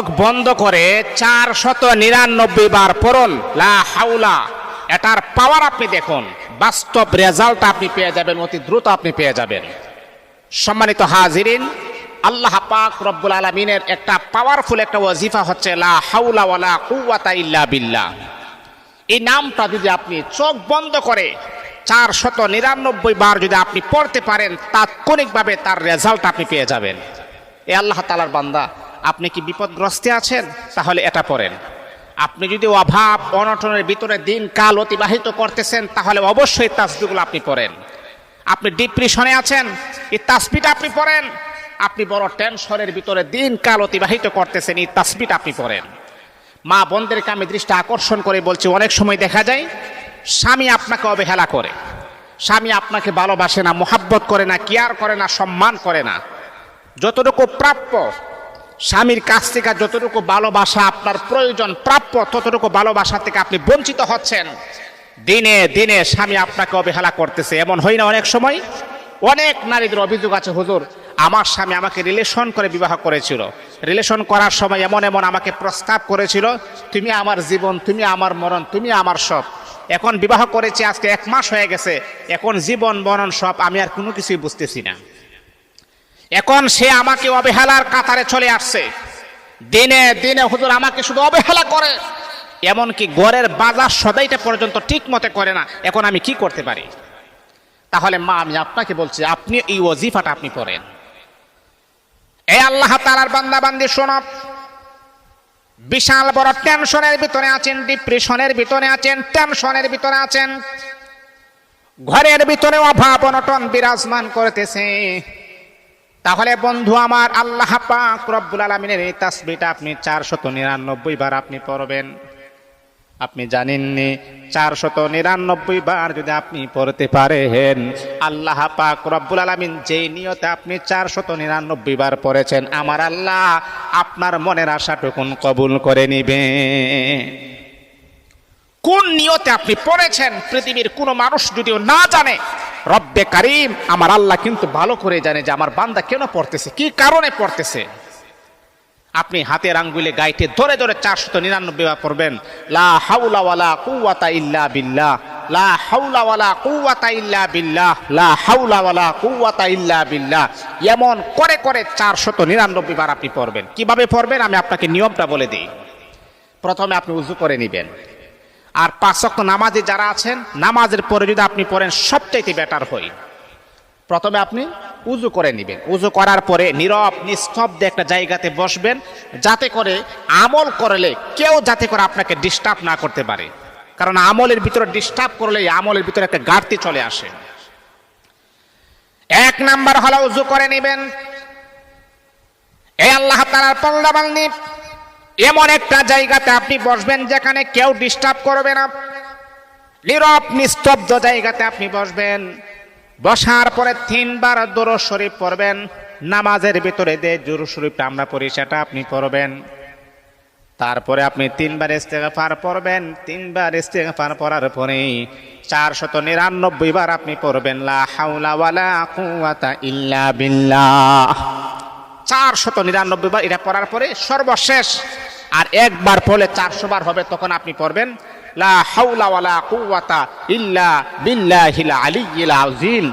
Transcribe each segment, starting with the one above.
চোখ বন্ধ করে চার শত নিরানব্বই বার পড়ুন। লা হাউলা এটার পাওয়ার আপনি দেখুন। বাস্তব রেজাল্ট আপনি পেয়ে যাবেন, অতি দ্রুত আপনি পেয়ে যাবেন। সম্মানিত হাজিরিন, আল্লাহ পাক রব্বুল আলমিনের একটা পাওয়ারফুল একটা ওয়াজিফা হচ্ছে, লা হাউলা ওয়ালা কুওয়াতা ইল্লা বিল্লা এই নামটা যদি আপনি চোখ বন্ধ করে চার শত নিরানব্বই বার যদি আপনি পড়তে পারেন, তাৎক্ষণিকভাবে তার রেজাল্ট আপনি পেয়ে যাবেন। এ আল্লাহ তালার বান্দা। আপনি কি বিপদগ্রস্তে আছেন? তাহলে এটা পড়েন। আপনি যদি অভাব, অনটনের ভিতরে দিন কাল অতিবাহিত করতেছেন, তাহলে অবশ্যই তাসবিগুলো আপনি পড়েন। আপনি ডিপ্রেশনে আছেন, এই তাসবিটা আপনি পড়েন। আপনি বড় টেনশনের ভিতরে দিন কাল অতিবাহিত করতেছেন, এই তাসবিটা আপনি পড়েন। মা বোনদেরকে আমি দৃষ্টি আকর্ষণ করে বলছি, অনেক সময় দেখা যায়, স্বামী আপনাকে অবহেলা করে। স্বামী আপনাকে ভালোবাসে না, মোহাব্বত করে না, কেয়ার করে না, সম্মান করে না। যতটুকু প্রাপ্য স্বামীর কাছ থেকে যতটুকু ভালোবাসা আপনার প্রয়োজন, প্রাপ্য ততটুকু ভালোবাসা থেকে আপনি বঞ্চিত হচ্ছেন। দিনে দিনে স্বামী আপনাকে অবহেলা করতেছে। এমন হয় না অনেক সময়? অনেক নারীদের অভিযোগ আছে, হুজুর, আমার স্বামী আমাকে রিলেশন করে বিবাহ করেছিল। রিলেশন করার সময় এমন এমন আমাকে প্রস্তাব করেছিল, তুমি আমার জীবন, তুমি আমার মরণ, তুমি আমার সব। এখন বিবাহ করেছি, আজকে এক মাস হয়ে গেছে। এখন জীবন, মরণ সব আমি আর কোনো কিছুই বুঝতেছি না। এখন সে আমাকে অবহেলার কাতারে চলে আসছে। দিনে দিনে হুজুর আমাকে শুধু অবহেলা করে, এমনকি গড়ের বাজার সদাইটা পর্যন্ত ঠিক মতে করে না। এখন আমি কি করতে পারি? তাহলে মা, আমি আপনাকে বলছি, আপনি এই ওজিফাটা আপনি পড়েন। এ আল্লাহ তালার বান্দা বান্দি শোনব বিশাল বড় টেনশনের ভিতরে আছেন, ডিপ্রেশনের ভিতরে আছেন, টেনশনের ভিতরে আছেন। ঘরের ভিতরে অভাব অনটন বিরাজমান করতেছে। তাহলে বন্ধু আমার আল্লাহ পাক রব্বুল আলমিনের এই তাসবিটা আপনি চারশত নিরানব্বই বার আপনি পড়বেন। আপনি জানেননি, চারশত নিরানব্বই বার যদি আপনি পড়তে পারেন, আল্লাহ পাক রব্বুল আলমিন যেই নিয়তে আপনি চারশত নিরানব্বই বার পড়েছেন, আমার আল্লাহ আপনার মনের আশাটুকুন কবুল করে নিবে। কোন নিয়তে আপনি পড়েছেন, পৃথিবীর কোনো মানুষ যদিও না জানে রব্বে কারিম, আমার আল্লাহ কিন্তু ভালো করে জানে যে আমার বান্দা কেন পড়তেছে, কি কারণে পড়তেছে। আপনি হাতের আঙ্গুলে গাইতে ধরে ধরে চারশত নিরানব্বই বার পড়বেন, লা হাউলা ওয়ালা কুওয়াতা ইল্লা বিল্লাহ, লা হাউলা ওয়ালা কুওয়াতা ইল্লা বিল্লাহ, লা হাউলা ওয়ালা কুওয়াতা ইল্লা বিল্লাহ। এমন করে করে চারশত নিরানব্বই বার আপনি পড়বেন। কীভাবে পড়বেন? আমি আপনাকে নিয়মটা বলে দিই। প্রথমে আপনি উজু করে নেবেন। আর পাঁচক নামাজে যারা আছেন, নামাজের পরে যদি আপনি পড়েন, সবচাইতে বেটার হয়। প্রথমে আপনি উজু করে নেবেন। উজু করার পরে নীরব, নিস্তব্ধে একটা জায়গাতে বসবেন, যাতে করে আমল করলে কেউ যাতে করে আপনাকে ডিস্টার্ব না করতে পারে। কারণ আমলের ভিতরে ডিস্টার্ব করলে আমলের ভিতরে একটা ঘাটতি চলে আসে। এক নাম্বার হলো উজু করে নেবেন। এ আল্লাহ তালার পল্লা বাংলি এমন একটা জায়গাতে আপনি বসবেন যেখানে কেউ ডিস্টার্ব করবে না। নীরব, নিস্তব্ধ জায়গাতে আপনি বসবেন। বসার পরে তিনবার দোর শরীফ পড়বেন। নামাজের ভিতরে যে জোর শরীফটা আমরা পড়ি, সেটা আপনি পড়বেন। তারপরে আপনি তিনবার ইস্তেগফার পড়বেন। তিনবার ইস্তেগফার পড়ার পরে চারশত নিরানব্বই বার আপনি পড়বেন, লা হাওলা কুওয়াতা ইল্লা বিল্লাহ। চারশত নিরানব্বই বার এটা পড়ার পরে সর্বশেষ আর একবার পড়লে চারশো বার হবে, তখন আপনি পড়বেন, লা হাওলা ওয়ালা কুওয়াতা ইল্লা বিল্লাহিল আলিয়্যিল আযীম।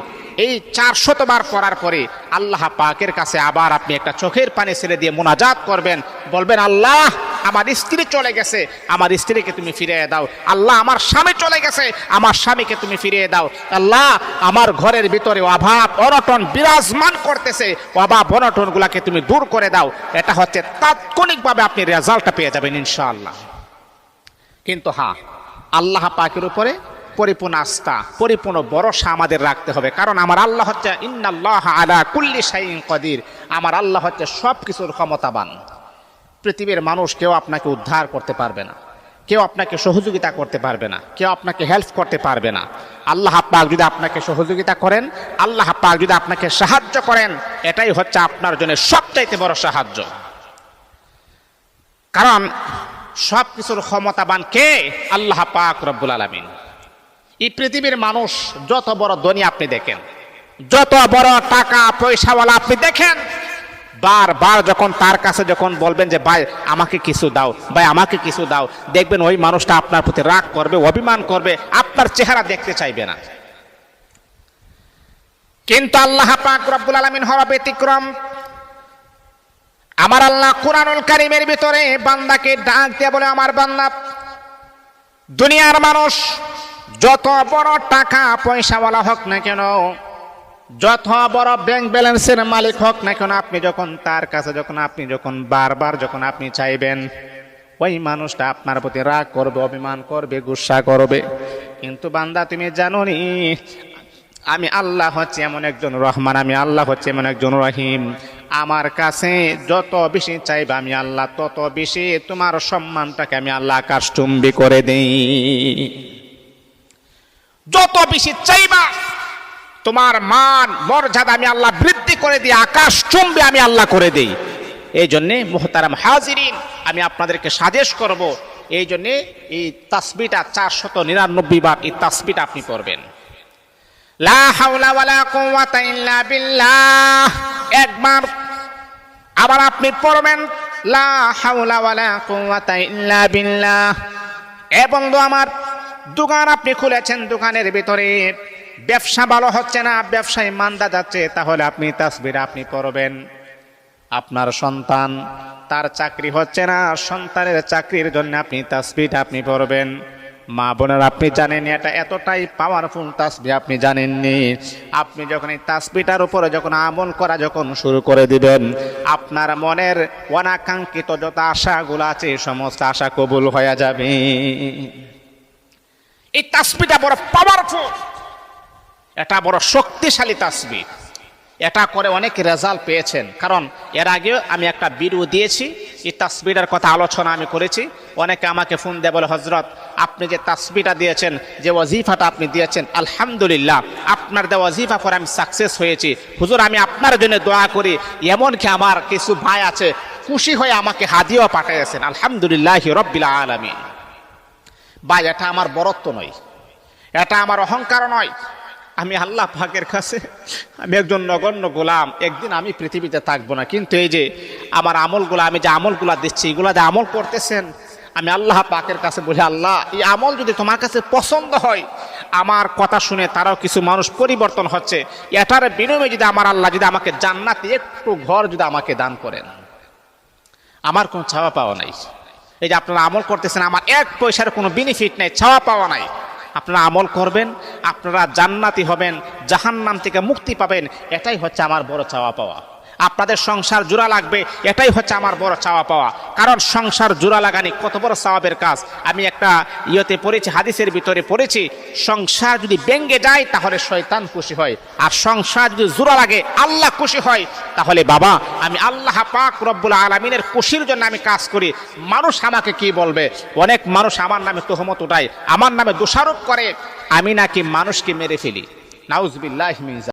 এই চারশত বার পড়ার পরে আল্লাহ পাকের কাছে আবার আপনি একটা চোখের পানি ছেড়ে দিয়ে মোনাজাত করবেন, বলবেন, আল্লাহ আমার স্ত্রী চলে গেছে, আমার স্ত্রীকে তুমি ফিরিয়ে দাও। আল্লাহ আমার স্বামী চলে গেছে, আমার স্বামীকে তুমি ফিরিয়ে দাও। আল্লাহ আমার ঘরের ভিতরে অভাব, অনটন বিরাজমান করতেছে। অভাব অনটন গুলাকে তুমি দূর করে দাও। এটা হচ্ছে তাৎক্ষণিকভাবে আপনি রেজাল্টটা পেয়ে যাবেন, ইনশাআল্লাহ। কিন্তু হ্যাঁ আল্লাহ পাকের উপরে পরিপূর্ণ আস্থা, পরিপূর্ণ ভরসা আমাদের রাখতে হবে। কারণ আমার আল্লাহ হচ্ছে ইন্নাল্লাহ আলা কুল্লি শাইইন কদির। আমার আল্লাহ হচ্ছে সব কিছুর ক্ষমতাবান। পৃথিবীর মানুষ কেউ আপনাকে উদ্ধার করতে পারবে না। কেউ আপনাকে সহযোগিতা করতে পারবে না। কেউ আপনাকে হেল্প করতে পারবে না। আল্লাহ পাক যদি আপনাকে সহযোগিতা করেন, আল্লাহ পাক যদি আপনাকে সাহায্য করেন, এটাই হচ্ছে আপনার জন্য সবচাইতে বড় সাহায্য। কারণ সব কিছুর ক্ষমতাবান কে? আল্লাহ পাক রব্বুল আলমিন। এই পৃথিবীর মানুষ যত বড় ধনী আপনি দেখেন, যত বড় টাকা পয়সাওয়ালা আপনি দেখেন বারবার যখন তার কাছে যখন বলবেন যে, ভাই, আমাকে কিছু দাও, ভাই, আমাকে কিছু দাও, দেখবেন ওই মানুষটা আপনার প্রতি রাগ করবে, অভিমান করবে, আপনার চেহারা দেখতে চাইবে না। কিন্তু আল্লাহ পাক রব্বুল আলামিন হওয়া ব্যতিক্রম। আমার আল্লাহ কোরআনুল কারিমের ভিতরে বান্দাকে ডাক দিয়ে বলে, আমার বান্দা, দুনিয়ার মানুষ যত বড় টাকা পয়সাওয়ালা হোক না কেন যত বড় ব্যাংক ব্যালেন্সের মালিক হোক না কেন আপনি যখন তার কাছে, যখন আপনি যখন বারবার, যখন আপনি চাইবেন, ওই মানুষটা আপনার প্রতি রাগ করবে, অভিমান করবে, গুসা করবে। কিন্তু বান্দা, তুমি জানো নি আমি আল্লাহ হচ্ছে এমন একজন রহমান, আমি আল্লাহ হচ্ছে এমন একজন রহিম। আমার কাছে যত বেশি চাইবে আমি আল্লাহ, তত বেশি তোমার সম্মানটাকে আমি আল্লাহ আকাশচুম্বী করে দেই। যত বেশি চাইবা তোমার মান, মর্যাদা আমি আল্লাহ বৃদ্ধি করে দিই, আকাশ চুম্বে আমি আল্লাহ করে দিই। এই জন্যে মোহতারাম হাজিরিন, আমি আপনাদেরকে সাজেশ করব, এই জন্যে এই তাসবিটা চারশত নিরানব্বই বার এই তাসবিটা আপনি পড়বেন। একবার আবার আপনি পড়বেন এ আমার দোকান আপনি খুলেছেন, দোকানের ভিতরে। ব্যবসা ভালো হচ্ছে না, ব্যবসায় মান্দা যাচ্ছে, তাহলে আপনি তাসবির আপনি পড়বেন আপনার সন্তান তার চাকরি হচ্ছে না, সন্তানের চাকরির জন্য আপনি তাসবিট আপনি পড়বেন মা বোনের, আপনি জানেন এটা এতটাই পাওয়ারফুল তাসবি আপনি জানেননি। আপনি যখন এই তাসবিটার উপরে যখন আমল করা যখন শুরু করে দিবেন, আপনার মনের অনাকাঙ্ক্ষিত যত আশাগুলো আছে সমস্ত আশা কবুল হয়ে যাবে। এই তাসবিটা বড় পাওয়ারফুল এটা বড় শক্তিশালী তাসবি এটা করে অনেক রেজাল্ট পেয়েছেন। কারণ এর আগেও আমি একটা ভিডিও দিয়েছি, এই তাসবিটার কথা আলোচনা আমি করেছি। অনেকে আমাকে ফোন দেয় বলে হজরত আপনি যে তাসবিটা দিয়েছেন, যে ওয়াজিফাটা আপনি দিয়েছেন, আলহামদুলিল্লাহ, আপনার দেওয়া ওয়াজিফা পরে আমি সাকসেস হয়েছি। হুজুর, আমি আপনার জন্য দোয়া করি, এমনকি আমার কিছু ভাই আছে, খুশি হয়ে আমাকে হাদিও পাঠিয়েছেন। আলহামদুলিল্লাহ রব্বিল আলমিন। ভাই, এটা আমার বরত্ব নয়। এটা আমার অহংকার নয়। আমি আল্লাহ পাকের কাছে, আমি একজন নগণ্য গোলাম, একদিন আমি পৃথিবীতে থাকব না। কিন্তু এই যে আমার আমলগুলো, আমি যে আমলগুলা দিচ্ছি, এগুলা যে আমল করতেছেন, আমি আল্লাহ পাকের কাছে বলি, আল্লাহ, এই আমল যদি তোমার কাছে পছন্দ হয়, আমার কথা শুনে তারাও কিছু মানুষ পরিবর্তন হচ্ছে। এটার বিনিময়ে যদি আমার আল্লাহ যদি আমাকে জান্নাতে, একটু ঘর যদি আমাকে দান করেন। আমার কোনো ছাওয়া পাওয়া নাই। এই যে আপনারা আমল করতেছেন, আমার এক পয়সার কোনো বেনিফিট নেই, ছাওয়া পাওয়া নাই। আপনারা আমল করবেন, আপনারা জান্নাতি হবেন, জাহান্নাম থেকে মুক্তি পাবেন, এটাই হচ্ছে আমার বড় চাওয়া পাওয়া। আপনাদের সংসার জোড়া লাগবে, এটাই হচ্ছে আমার বড় চাওয়া পাওয়া। কারণ সংসার জোড়া লাগানি কত বড় সওয়াবের কাজ। আমি একটা ইয়েতে পড়েছি, হাদিসের ভিতরে পড়েছি, সংসার যদি ব্যঙ্গে যায় তাহলে শয়তান খুশি হয়। আর সংসার যদি জোড়া লাগে, আল্লাহ খুশি হয়, তাহলে বাবা, আমি আল্লাহ পাক রব্বুল আলমিনের খুশির জন্য আমি কাজ করি। মানুষ আমাকে কি বলবে? অনেক মানুষ আমার নামে তোহমত উঠায়, আমার নামে দোষারোপ করে। আমি নাকি মানুষকে মেরে ফেলি। নাউজবিল্লাহ মিনজা